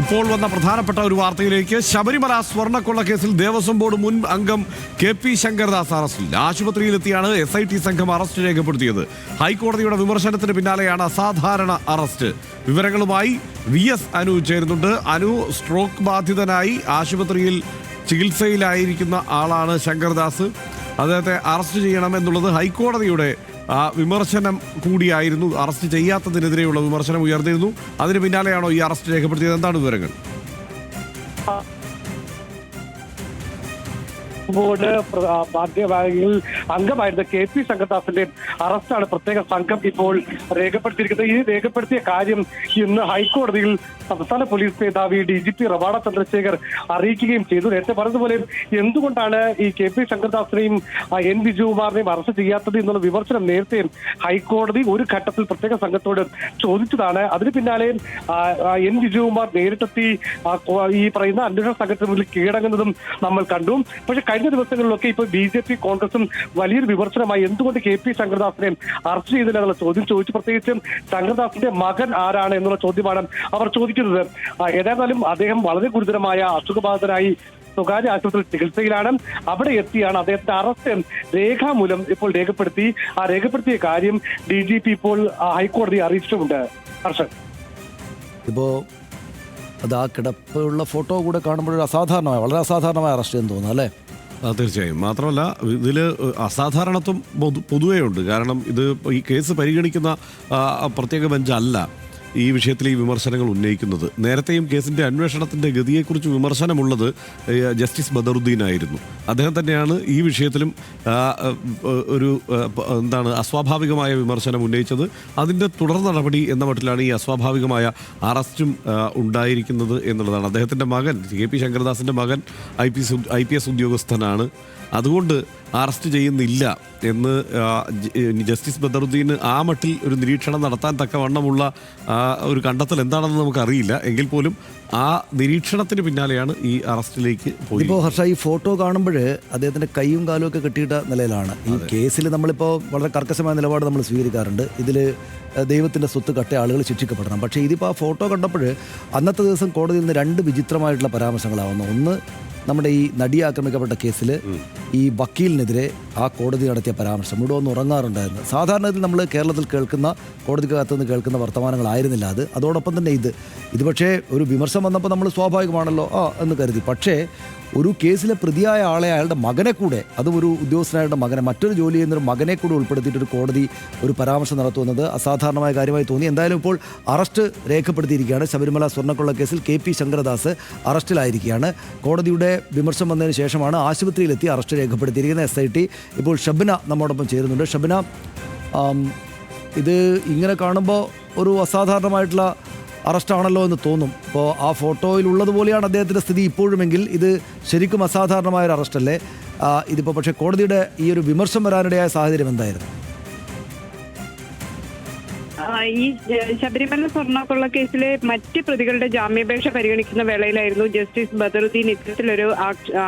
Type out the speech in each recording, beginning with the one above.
ഇപ്പോൾ വന്ന പ്രധാനപ്പെട്ട ഒരു വാർത്തയിലേക്ക് ശബരിമല സ്വർണക്കൊള്ള കേസിൽ ദേവസ്വം ബോർഡ് മുൻ അംഗം കെ പി ശങ്കർദാസ് അറസ്റ്റിൽ ആശുപത്രിയിലെത്തിയാണ് എസ് ഐ ടി സംഘം അറസ്റ്റ് രേഖപ്പെടുത്തിയത്. ഹൈക്കോടതിയുടെ വിമർശനത്തിന് പിന്നാലെയാണ് അസാധാരണ അറസ്റ്റ്. വിവരങ്ങളുമായി വി എസ് അനു ചേരുന്നുണ്ട്. അനു സ്ട്രോക്ക് ബാധിതനായി ആശുപത്രിയിൽ ചികിത്സയിലായിരിക്കുന്ന ആളാണ് ശങ്കർദാസ്. അദ്ദേഹത്തെ അറസ്റ്റ് ചെയ്യണം എന്നുള്ളത് ഹൈക്കോടതിയുടെ വിമർശനം കൂടിയായിരുന്നു. അറസ്റ്റ് ചെയ്യാത്തതിനെതിരെയുള്ള വിമർശനം ഉയർന്നിരുന്നു. അതിന് പിന്നാലെയാണോ ഈ അറസ്റ്റ് രേഖപ്പെടുത്തിയത്? എന്താണ് വിവരങ്ങൾ? ബോർഡ് ഭാഗ്യവാഹിയിൽ അംഗമായിരുന്ന കെ പി ശങ്കർദാസിന്റെ അറസ്റ്റാണ് പ്രത്യേക സംഘം ഇപ്പോൾ രേഖപ്പെടുത്തിയിരിക്കുന്നത്. ഈ രേഖപ്പെടുത്തിയ കാര്യം ഇന്ന് ഹൈക്കോടതിയിൽ സംസ്ഥാന പോലീസ് മേധാവി D G P Ravada Chandrashekhar അറിയിക്കുകയും ചെയ്തു. നേരത്തെ പറഞ്ഞതുപോലെ എന്തുകൊണ്ടാണ് ഈ കെ പി ശങ്കർദാസിനെയും എൻ വിജയകുമാറിനെയും അറസ്റ്റ് ചെയ്യാത്തത് എന്നുള്ള വിമർശനം നേരത്തെ ഹൈക്കോടതി ഒരു ഘട്ടത്തിൽ പ്രത്യേക സംഘത്തോട് ചോദിച്ചതാണ്. അതിന് പിന്നാലെ എൻ വിജയകുമാർ നേരിട്ടെത്തി ഈ പറയുന്ന അന്വേഷണ സംഘത്തിന് മുന്നിൽ കീഴടങ്ങുന്നതും നമ്മൾ കണ്ടു. പക്ഷെ കഴിഞ്ഞ ദിവസങ്ങളിലൊക്കെ ഇപ്പോൾ ബി ജെ പി കോൺഗ്രസും വലിയൊരു വിമർശനമായി എന്തുകൊണ്ട് കെ പി ശങ്കർദാസിനെ അറസ്റ്റ് ചെയ്തില്ല എന്നുള്ള ചോദ്യം ചോദിച്ചു. പ്രത്യേകിച്ചും ശങ്കർദാസിന്റെ മകൻ ആരാണ് എന്നുള്ള ചോദ്യമാണ് അവർ ചോദിക്കുന്നത്. ഏതായിരുന്നാലും അദ്ദേഹം വളരെ ഗുരുതരമായ അസുഖബാധിതനായി സ്വകാര്യ ആശുപത്രിയിൽ ചികിത്സയിലാണ്. അവിടെ എത്തിയാണ് അദ്ദേഹത്തെ അറസ്റ്റ് രേഖാമൂലം ഇപ്പോൾ രേഖപ്പെടുത്തി. ആ രേഖപ്പെടുത്തിയ കാര്യം ഡി ജി പി ഇപ്പോൾ ഹൈക്കോടതി അറിയിച്ചിട്ടുമുണ്ട്. ഹർഷൻ ഇപ്പോ അത് ആ കിടപ്പുള്ള ഫോട്ടോ കൂടെ കാണുമ്പോൾ അസാധാരണമായ വളരെ അസാധാരണമായ അറസ്റ്റ് എന്ന് തോന്നുന്നു അല്ലേ? തീർച്ചയായും. മാത്രമല്ല ഇതിൽ അസാധാരണത്വം പൊതു പൊതുവേ ഉണ്ട്. കാരണം ഇത് ഈ കേസ് പരിഗണിക്കുന്ന പ്രത്യേക ബെഞ്ചല്ല. ഈ വിഷയത്തിൽ ഈ വിമർശനങ്ങൾ ഉന്നയിക്കുന്നത്. നേരത്തെയും കേസിന്റെ അന്വേഷണത്തിന്റെ ഗതിയെക്കുറിച്ച് വിമർശനമുള്ളത് ജസ്റ്റിസ് ബദറുദ്ദീൻ ആയിരുന്നു അദ്ദേഹം തന്നെയാണ് ഈ വിഷയത്തിലും ഒരു എന്താണ് അസ്വാഭാവികമായ വിമർശനം ഉന്നയിച്ചത്. അതിന്റെ തുടർ നടപടി എന്ന മട്ടിലാണ് ഈ അസ്വാഭാവികമായ അറസ്റ്റും ഉണ്ടായിരിക്കുന്നത് എന്നുള്ളതാണ്. അദ്ദേഹത്തിന്റെ മകൻ കെ പി ശങ്കരദാസിന്റെ മകൻ I P I P S ഉദ്യോഗസ്ഥനാണ്. അതുകൊണ്ട് അറസ്റ്റ് ചെയ്യുന്നില്ല എന്ന് ജസ്റ്റിസ് ബദറുദ്ദീൻ ആ മട്ടിൽ ഒരു നിരീക്ഷണം നടത്താൻ തക്കവണ്ണമുള്ള ഒരു കണ്ടെത്തൽ എന്താണെന്ന് നമുക്കറിയില്ല. എങ്കിൽ പോലും ആ നിരീക്ഷണത്തിന് പിന്നാലെയാണ് ഈ അറസ്റ്റിലേക്ക് പോയി. ഇപ്പോൾ ഹർഷ ഈ ഫോട്ടോ കാണുമ്പോൾ അദ്ദേഹത്തിന്റെ കൈയും കാലും ഒക്കെ കെട്ടിയിട്ട നിലയിലാണ്. ഈ കേസിൽ നമ്മളിപ്പോൾ വളരെ കർക്കശമായ നിലപാട് നമ്മൾ സ്വീകരിക്കാറുണ്ട്. ഇതിൽ ദൈവത്തിന്റെ സ്വത്ത് കട്ട ആളുകൾ ശിക്ഷിക്കപ്പെടണം. പക്ഷേ ഇതിപ്പോൾ ആ ഫോട്ടോ കണ്ടപ്പോൾ അന്നത്തെ ദിവസം കോടതിയിൽ നിന്ന് രണ്ട് വിചിത്രമായിട്ടുള്ള പരാമർശങ്ങളാവുന്നു. ഒന്ന് നമ്മുടെ ഈ നടി ആക്രമിക്കപ്പെട്ട കേസിൽ ഈ വക്കീലിനെതിരെ ആ കോടതി നടത്തിയ പരാമർശം. ഇവിടെ ഒന്ന് ഉറങ്ങാറുണ്ടായിരുന്നു. സാധാരണത്തിൽ നമ്മൾ കേരളത്തിൽ കേൾക്കുന്ന കോടതിക്കകത്ത് നിന്ന് കേൾക്കുന്ന വർത്തമാനങ്ങളായിരുന്നില്ല അത്. അതോടൊപ്പം തന്നെ ഇത്. ഇത് പക്ഷേ ഒരു വിമർശം വന്നപ്പോൾ നമ്മൾ സ്വാഭാവികമാണല്ലോ ആ എന്ന് കരുതി. പക്ഷേ ഒരു കേസിലെ പ്രതിയായ ആളെ അയാളുടെ മകനെ കൂടെ അതും ഒരു ഉദ്യോഗസ്ഥനായുടെ മകനെ മറ്റൊരു ജോലി ചെയ്യുന്നൊരു മകനെ കൂടെ ഉൾപ്പെടുത്തിയിട്ട് ഒരു കോടതി ഒരു പരാമർശം നടത്തുന്നത് അസാധാരണമായ കാര്യമായി തോന്നി. എന്തായാലും ഇപ്പോൾ അറസ്റ്റ് രേഖപ്പെടുത്തിയിരിക്കുകയാണ്. ശബരിമല സ്വർണക്കൊള്ള കേസിൽ കെ പി ശങ്കരദാസ് അറസ്റ്റിലായിരിക്കുകയാണ്. കോടതിയുടെ വിമർശം വന്നതിന് ശേഷമാണ് ആശുപത്രിയിലെത്തി അറസ്റ്റ് രേഖപ്പെടുത്തിയിരിക്കുന്ന എസ് ഐ ടി ഇപ്പോൾ ഷബിന നമ്മോടൊപ്പം ചേരുന്നുണ്ട്. ഷബിന ഇത് ഇങ്ങനെ കാണുമ്പോൾ ഒരു അസാധാരണമായിട്ടുള്ള അറസ്റ്റാണല്ലോ എന്ന് തോന്നും. അപ്പോൾ ആ ഫോട്ടോയിൽ ഉള്ളതുപോലെയാണ് അദ്ദേഹത്തിന്റെ സ്ഥിതി ഇപ്പോഴുമെങ്കിൽ. ഇത് ശരിക്കും അസാധാരണമായ ഒരു അറസ്റ്റല്ലേ ഇതിപ്പോൾ പക്ഷേ കോടതിയുടെ ഈ ഒരു വിമർശം വരാനിടയായ സാഹചര്യം എന്തായിരുന്നു? ഈ ശബരിമല സ്വർണക്കൊള്ള കേസിലെ മറ്റ് പ്രതികളുടെ ജാമ്യാപേക്ഷ പരിഗണിക്കുന്ന വേളയിലായിരുന്നു ജസ്റ്റിസ് ബദറുദ്ദീൻ ഇത്തരത്തിലൊരു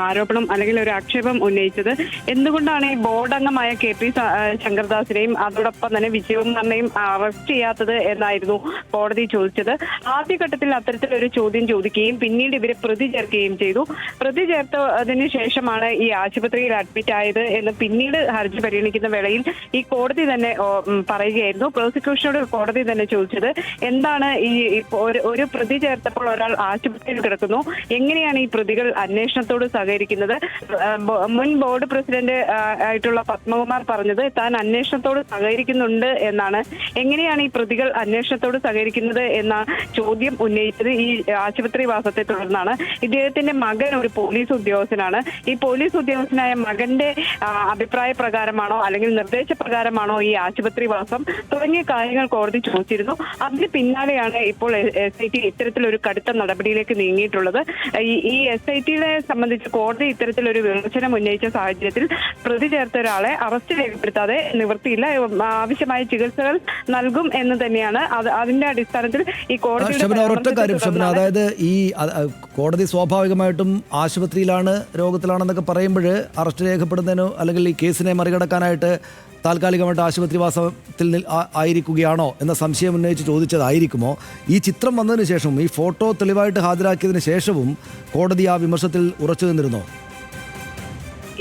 ആരോപണം അല്ലെങ്കിൽ ഒരു ആക്ഷേപം ഉന്നയിച്ചത്. എന്തുകൊണ്ടാണ് ഈ ബോർഡ് അംഗമായ കെ പി ശങ്കർദാസിനെയും അതോടൊപ്പം തന്നെ വിജയകുമാറിനെയും അറസ്റ്റ് ചെയ്യാത്തത് എന്നായിരുന്നു കോടതി ചോദിച്ചത്. ആദ്യഘട്ടത്തിൽ അത്തരത്തിലൊരു ചോദ്യം ചോദിക്കുകയും പിന്നീട് ഇവരെ പ്രതി ചേർക്കുകയും ചെയ്തു. പ്രതി ചേർത്തതിന് ശേഷമാണ് ഈ ആശുപത്രിയിൽ അഡ്മിറ്റ് ആയത് എന്ന് പിന്നീട് ഹർജി പരിഗണിക്കുന്ന വേളയിൽ ഈ കോടതി തന്നെ പറയുകയായിരുന്നു. പ്രോസിക്യൂഷനോട് കോടതി തന്നെ ചോദിച്ചത് എന്താണ് ഈ ഒരു പ്രതി ചേർത്തപ്പോൾ ഒരാൾ ആശുപത്രിയിൽ കിടക്കുന്നു. എങ്ങനെയാണ് ഈ പ്രതികൾ അന്വേഷണത്തോട് സഹകരിക്കുന്നത്? മുൻ ബോർഡ് പ്രസിഡന്റ് ആയിട്ടുള്ള പത്മകുമാർ പറഞ്ഞത് താൻ അന്വേഷണത്തോട് സഹകരിക്കുന്നുണ്ട് എന്നാണ്. എങ്ങനെയാണ് ഈ പ്രതികൾ അന്വേഷണത്തോട് സഹകരിക്കുന്നത് എന്ന ചോദ്യം ഉന്നയിച്ചത് ഈ ആശുപത്രി വാസത്തെ തുടർന്നാണ്. ഇദ്ദേഹത്തിന്റെ മകൻ ഒരു പോലീസ് ഉദ്യോഗസ്ഥനാണ്. ഈ പോലീസ് ഉദ്യോഗസ്ഥനായ മകന്റെ അഭിപ്രായ പ്രകാരമാണോ അല്ലെങ്കിൽ നിർദ്ദേശപ്രകാരമാണോ ഈ ആശുപത്രി വാസം? തുടങ്ങിയ കാര്യങ്ങൾ കോടതി ചോദിച്ചിരുന്നു. അതിന് പിന്നാലെയാണ് ഇപ്പോൾ എസ് ഐ ടി ഇത്തരത്തിലൊരു കടുത്ത നടപടിയിലേക്ക് നീങ്ങിയിട്ടുള്ളത്. ഈ- എസ് ഐ ടിയെ സംബന്ധിച്ച് കോടതി ഇത്തരത്തിലൊരു വിമർശനം ഉന്നയിച്ച സാഹചര്യത്തിൽ പ്രതി ചേർത്ത ഒരാളെ അറസ്റ്റ് രേഖപ്പെടുത്താതെ നിവൃത്തിയില്ല. ആവശ്യമായ ചികിത്സകൾ നൽകും എന്ന് തന്നെയാണ് അത് അതിന്റെ അടിസ്ഥാനത്തിൽ ഈ കോടതി ഷബിന കാര്യം ഷബിന. അതായത് ഈ കോടതി സ്വാഭാവികമായിട്ടും ആശുപത്രിയിലാണ് രോഗത്തിലാണെന്നൊക്കെ പറയുമ്പോൾ അറസ്റ്റ് രേഖപ്പെടുന്നതിനോ അല്ലെങ്കിൽ ഈ കേസിനെ മറികടക്കാനായിട്ട് താൽക്കാലികമായിട്ട് ആശുപത്രിവാസത്തിൽ ആയിരിക്കുകയാണോ എന്ന സംശയം ഉന്നയിച്ച് ചോദിച്ചതായിരിക്കുമോ? ഈ ചിത്രം വന്നതിന് ശേഷവും ഈ ഫോട്ടോ തെളിവായിട്ട് ഹാജരാക്കിയതിന് ശേഷവും കോടതി ആ വിമർശത്തിൽ ഉറച്ചു നിന്നിരുന്നോ?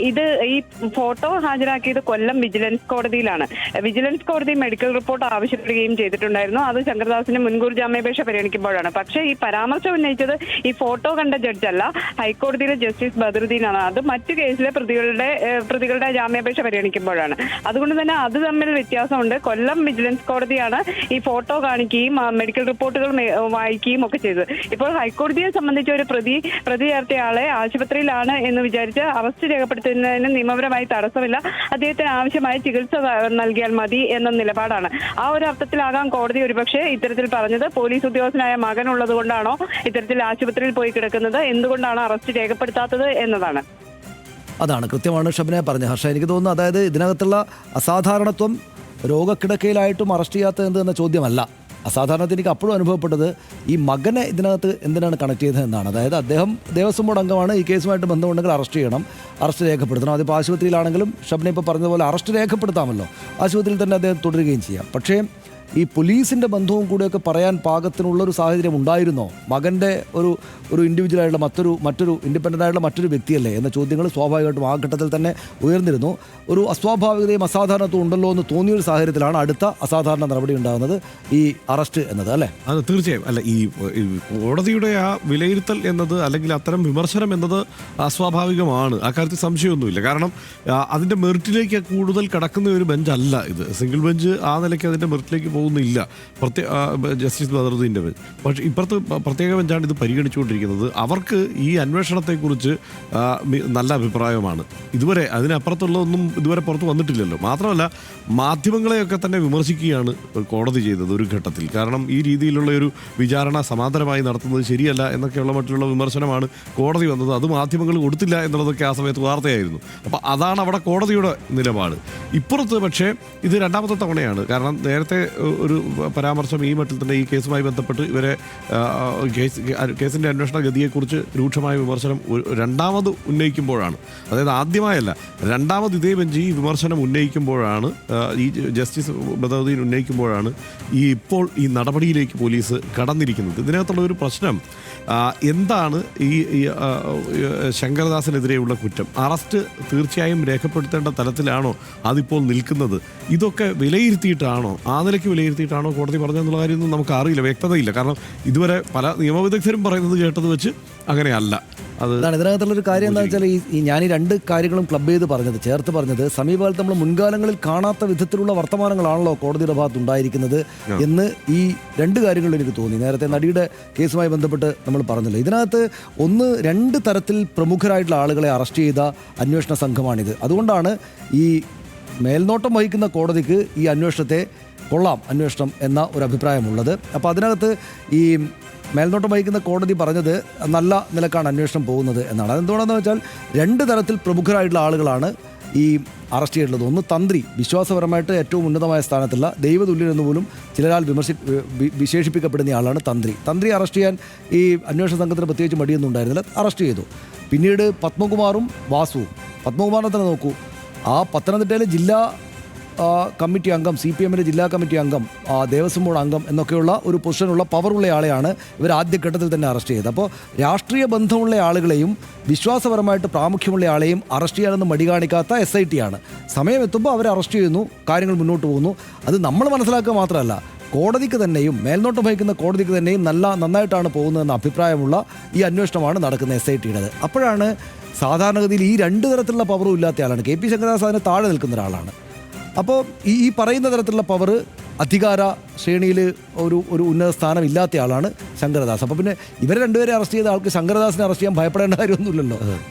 ഇത് ഈ ഫോട്ടോ ഹാജരാക്കിയത് കൊല്ലം വിജിലൻസ് കോടതിയിലാണ്. വിജിലൻസ് കോടതി മെഡിക്കൽ റിപ്പോർട്ട് ആവശ്യപ്പെടുകയും ചെയ്തിട്ടുണ്ടായിരുന്നു. അത് ശങ്കർദാസിന്റെ മുൻകൂർ ജാമ്യാപേക്ഷ പരിഗണിക്കുമ്പോഴാണ്. പക്ഷേ ഈ പരാമർശം ഉന്നയിച്ചത് ഈ ഫോട്ടോ കണ്ട ജഡ്ജല്ല. ഹൈക്കോടതിയിലെ ജസ്റ്റിസ് ബദറുദ്ദീനാണ്. അത് മറ്റു കേസിലെ പ്രതികളുടെ പ്രതികളുടെ ജാമ്യാപേക്ഷ പരിഗണിക്കുമ്പോഴാണ്. അതുകൊണ്ട് തന്നെ അത് തമ്മിൽ വ്യത്യാസമുണ്ട്. കൊല്ലം വിജിലൻസ് കോടതിയാണ് ഈ ഫോട്ടോ കാണിക്കുകയും മെഡിക്കൽ റിപ്പോർട്ടുകൾ വായിക്കുകയും ഒക്കെ ചെയ്തത്. ഇപ്പോൾ ഹൈക്കോടതിയെ സംബന്ധിച്ച് ഒരു പ്രതി പ്രതി ചേർത്തയാളെ ആശുപത്രിയിലാണ് എന്ന് വിചാരിച്ച് അറസ്റ്റ് രേഖപ്പെടുത്തുന്നതിന് നിയമപരമായി തടസ്സമില്ല. അദ്ദേഹത്തിന് ആവശ്യമായ ചികിത്സ നൽകിയാൽ മതി എന്ന നിലപാടാണ്. ആ ഒരു അർത്ഥത്തിലാകാം കോടതി ഒരുപക്ഷെ ഇത്തരത്തിൽ പറഞ്ഞത്. പോലീസ് ഉദ്യോഗസ്ഥനായ മകൻ ഉള്ളത് കൊണ്ടാണോ ഇത്തരത്തിൽ ആശുപത്രിയിൽ പോയി കിടക്കുന്നത്? എന്തുകൊണ്ടാണ് അറസ്റ്റ് രേഖപ്പെടുത്താത്തത് എന്നതാണ്. അതാണ് കൃത്യമാണ് ഷബിനെ പറഞ്ഞത്. ഹർഷ എനിക്ക് തോന്നുന്നു അതായത് ഇതിനകത്തുള്ള അസാധാരണത്വം രോഗക്കിടക്കയിലായിട്ടും അറസ്റ്റ് ചെയ്യാത്തത് എന്ന ചോദ്യമല്ല. അസാധാരണത്തിൽ എനിക്ക് അപ്പോഴും അനുഭവപ്പെട്ടത് ഈ മകനെ ഇതിനകത്ത് എന്തിനാണ് കണക്ട് ചെയ്തത് എന്നാണ്. അതായത് അദ്ദേഹം ദേവസ്വം ബോർഡ് അംഗമാണ് ഈ കേസുമായിട്ട് ബന്ധമുണ്ടെങ്കിൽ അറസ്റ്റ് ചെയ്യണം അറസ്റ്റ് രേഖപ്പെടുത്തണം. അതിപ്പോൾ ആശുപത്രിയിലാണെങ്കിലും ഷബ്ന ഇപ്പോൾ പറഞ്ഞതുപോലെ അറസ്റ്റ് രേഖപ്പെടുത്താമല്ലോ. ആശുപത്രിയിൽ തന്നെ അദ്ദേഹം തുടരുകയും ചെയ്യാം. പക്ഷേ ഈ പോലീസിന്റെ ബന്ധവും കൂടെയൊക്കെ പറയാൻ പാകത്തിനുള്ള ഒരു സാഹചര്യം ഉണ്ടായിരുന്നോ? മകന്റെ ഒരു ഒരു ഇൻഡിവിജ്വൽ ആയിട്ടുള്ള മറ്റൊരു മറ്റൊരു ഇൻഡിപെൻഡന്റ് ആയിട്ടുള്ള മറ്റൊരു വ്യക്തിയല്ലേ എന്ന ചോദ്യങ്ങൾ സ്വാഭാവികമായിട്ടും ആ ഘട്ടത്തിൽ തന്നെ ഉയർന്നിരുന്നു. ഒരു അസ്വാഭാവികതയും അസാധാരണത്വം ഉണ്ടല്ലോ എന്ന് തോന്നിയ ഒരു സാഹചര്യത്തിലാണ് അടുത്ത അസാധാരണ നടപടി ഉണ്ടാകുന്നത് ഈ അറസ്റ്റ് എന്നത് അല്ലേ? അത് തീർച്ചയായും. അല്ല ഈ കോടതിയുടെ ആ വിലയിരുത്തൽ എന്നത് അല്ലെങ്കിൽ അത്തരം വിമർശനം എന്നത് അസ്വാഭാവികമാണ്. ആ കാര്യത്തിൽ സംശയമൊന്നുമില്ല. കാരണം അതിന്റെ മെറിറ്റിലേക്ക് കൂടുതൽ കടക്കുന്ന ഒരു ബെഞ്ച് അല്ല ഇത്. സിംഗിൾ ബെഞ്ച് ആ നിലയ്ക്ക് അതിന്റെ മെറിറ്റിലേക്ക് പോകുന്നില്ല പ്രത്യേക ജസ്റ്റിസ് ബദറുദ്ദീന്റെ ബെഞ്ച് പക്ഷേ ഇപ്പുറത്ത് പ്രത്യേക ബെഞ്ചാണ് ഇത് പരിഗണിച്ചുകൊണ്ടിരിക്കുന്നത്. അവർക്ക് ഈ അന്വേഷണത്തെക്കുറിച്ച് നല്ല അഭിപ്രായമാണ്. ഇതുവരെ അതിനപ്പുറത്തുള്ളതൊന്നും ഇതുവരെ പുറത്ത് വന്നിട്ടില്ലല്ലോ. മാത്രമല്ല മാധ്യമങ്ങളെയൊക്കെ തന്നെ വിമർശിക്കുകയാണ് കോടതി ചെയ്തത് ഒരു ഘട്ടത്തിൽ. കാരണം ഈ രീതിയിലുള്ള ഒരു വിചാരണ സമാന്തരമായി നടത്തുന്നത് ശരിയല്ല എന്നൊക്കെയുള്ള മറ്റുള്ള വിമർശനമാണ് കോടതി വന്നത്. അത് മാധ്യമങ്ങൾ കൊടുത്തില്ല എന്നുള്ളതൊക്കെ ആ സമയത്ത് വാർത്തയായിരുന്നു. അപ്പോൾ അതാണ് അവിടെ കോടതിയുടെ നിലപാട്. ഇപ്പുറത്ത് പക്ഷേ ഇത് രണ്ടാമത്തെ തവണയാണ്. കാരണം നേരത്തെ ഒരു പരാമർശം ഈ മട്ടിൽ തന്നെ ഈ കേസുമായി ബന്ധപ്പെട്ട് ഇവരെ കേസ് കേസിന്റെ അന്വേഷണ ഗതിയെക്കുറിച്ച് രൂക്ഷമായ വിമർശനം രണ്ടാമത് ഉന്നയിക്കുമ്പോഴാണ്. അതായത് ആദ്യമായല്ല രണ്ടാമത് ഇതേ ബെഞ്ച് ഈ വിമർശനം ഉന്നയിക്കുമ്പോഴാണ് ഈ ജസ്റ്റിസ് ബദറുദ്ദീൻ ഉന്നയിക്കുമ്പോഴാണ് ഈ ഇപ്പോൾ ഈ നടപടിയിലേക്ക് പോലീസ് കടന്നിരിക്കുന്നത്. ഇതിനകത്തുള്ള ഒരു പ്രശ്നം എന്താണ് ഈ ശങ്കരദാസിനെതിരെയുള്ള കുറ്റം? അറസ്റ്റ് തീർച്ചയായും രേഖപ്പെടുത്തേണ്ട തലത്തിലാണോ അതിപ്പോൾ നിൽക്കുന്നത്? ഇതൊക്കെ വിലയിരുത്തിയിട്ടാണോ? ആ നിലയ്ക്ക് വിലയിരുത്തിയിട്ടാണോ കോടതി പറഞ്ഞതെന്നുള്ള കാര്യമൊന്നും നമുക്ക് അറിയില്ല വ്യക്തതയില്ല. കാരണം ഇതുവരെ പല നിയമവിദഗ്ധരും പറയുന്നത് കേട്ടത് വെച്ച് അങ്ങനെയല്ല. അത് ഇതിനകത്തുള്ള ഒരു കാര്യം എന്താ വെച്ചാൽ ഈ ഈ ഞാൻ ഈ രണ്ട് കാര്യങ്ങളും ക്ലബ് ചെയ്ത് പറഞ്ഞത് ചേർത്ത് പറഞ്ഞത് സമീപകാലത്ത് നമ്മൾ മുൻകാലങ്ങളിൽ കാണാത്ത വിധത്തിലുള്ള വർത്തമാനങ്ങളാണല്ലോ കോടതിയുടെ ഭാഗത്ത് ഉണ്ടായിരിക്കുന്നത് എന്ന് ഈ രണ്ട് കാര്യങ്ങളും എനിക്ക് തോന്നി. നേരത്തെ നടിയുടെ കേസുമായി ബന്ധപ്പെട്ട് നമ്മൾ പറഞ്ഞല്ലോ. ഇതിനകത്ത് ഒന്ന് രണ്ട് തരത്തിൽ പ്രമുഖരായിട്ടുള്ള ആളുകളെ അറസ്റ്റ് ചെയ്ത അന്വേഷണ സംഘമാണിത്. അതുകൊണ്ടാണ് ഈ മേൽനോട്ടം വഹിക്കുന്ന കോടതിക്ക് ഈ അന്വേഷണത്തെ കൊള്ളാം അന്വേഷണം എന്ന ഒരു അഭിപ്രായമുള്ളത്. അപ്പോൾ അതിനകത്ത് ഈ മേൽനോട്ടം വഹിക്കുന്ന കോടതി പറഞ്ഞത് നല്ല നിലക്കാണ് അന്വേഷണം പോകുന്നത് എന്നാണ്. അതെന്തുകൊണ്ടാണെന്ന് വെച്ചാൽ രണ്ട് തരത്തിൽ പ്രമുഖരായിട്ടുള്ള ആളുകളാണ് ഈ അറസ്റ്റ് ചെയ്തിട്ടുള്ളത്. ഒന്ന് തന്ത്രി വിശ്വാസപരമായിട്ട് ഏറ്റവും ഉന്നതമായ സ്ഥാനത്തുള്ള ദൈവതുല്യൻ എന്ന് പോലും ചിലരാൽ വിമർശി വിശേഷിപ്പിക്കപ്പെടുന്ന ആളാണ് തന്ത്രി. തന്ത്രി അറസ്റ്റ് ചെയ്യാൻ ഈ അന്വേഷണ സംഘത്തിന് പ്രത്യേകിച്ച് മടിയൊന്നും ഉണ്ടായിരുന്നില്ല. അറസ്റ്റ് ചെയ്തു. പിന്നീട് പത്മകുമാറും വാസുവും. പത്മകുമാറിനെ തന്നെ നോക്കൂ. ആ പത്തനംതിട്ടയിലെ ജില്ലാ കമ്മിറ്റി അംഗം സി പി എമ്മിന്റെ ജില്ലാ കമ്മിറ്റി അംഗം ദേവസ്വം ബോർഡ് അംഗം എന്നൊക്കെയുള്ള ഒരു പൊസിഷനുള്ള പവറുള്ള ആളെയാണ് ഇവർ ആദ്യഘട്ടത്തിൽ തന്നെ അറസ്റ്റ് ചെയ്തത്. അപ്പോൾ രാഷ്ട്രീയ ബന്ധമുള്ള ആളുകളെയും വിശ്വാസപരമായിട്ട് പ്രാമുഖ്യമുള്ള ആളെയും അറസ്റ്റ് ചെയ്യാനൊന്നും മടി കാണിക്കാത്ത എസ് ഐ ടി ആണ്. സമയം എത്തുമ്പോൾ അവരെ അറസ്റ്റ് ചെയ്യുന്നു കാര്യങ്ങൾ മുന്നോട്ട് പോകുന്നു. അത് നമ്മൾ മനസ്സിലാക്കുക മാത്രമല്ല കോടതിക്ക് തന്നെയും മേൽനോട്ടം വഹിക്കുന്ന കോടതിക്ക് തന്നെയും നല്ല നന്നായിട്ടാണ് പോകുന്നതെന്ന അഭിപ്രായമുള്ള ഈ അന്വേഷണമാണ് നടക്കുന്നത് എസ് ഐ ടിയുടേത് അപ്പോഴാണ് സാധാരണഗതിയിൽ ഈ രണ്ട് തരത്തിലുള്ള പവറും ഇല്ലാത്ത ആളാണ്. കെ പി ശങ്കരദാസ് അതിന് താഴെ നിൽക്കുന്ന ഒരാളാണ്. അപ്പോൾ ഈ ഈ പറയുന്ന തരത്തിലുള്ള പവർ അധികാര ശ്രേണിയിൽ ഒരു ഒരു ഉന്നത സ്ഥാനം ഇല്ലാത്ത ആളാണ് ശങ്കരദാസ്. അപ്പോൾ പിന്നെ ഇവരെ രണ്ടുപേരെ അറസ്റ്റ് ചെയ്ത ആൾക്ക് ശങ്കരദാസിനെ അറസ്റ്റ് ചെയ്യാൻ ഭയപ്പെടേണ്ട കാര്യമൊന്നുമില്ലല്ലോ.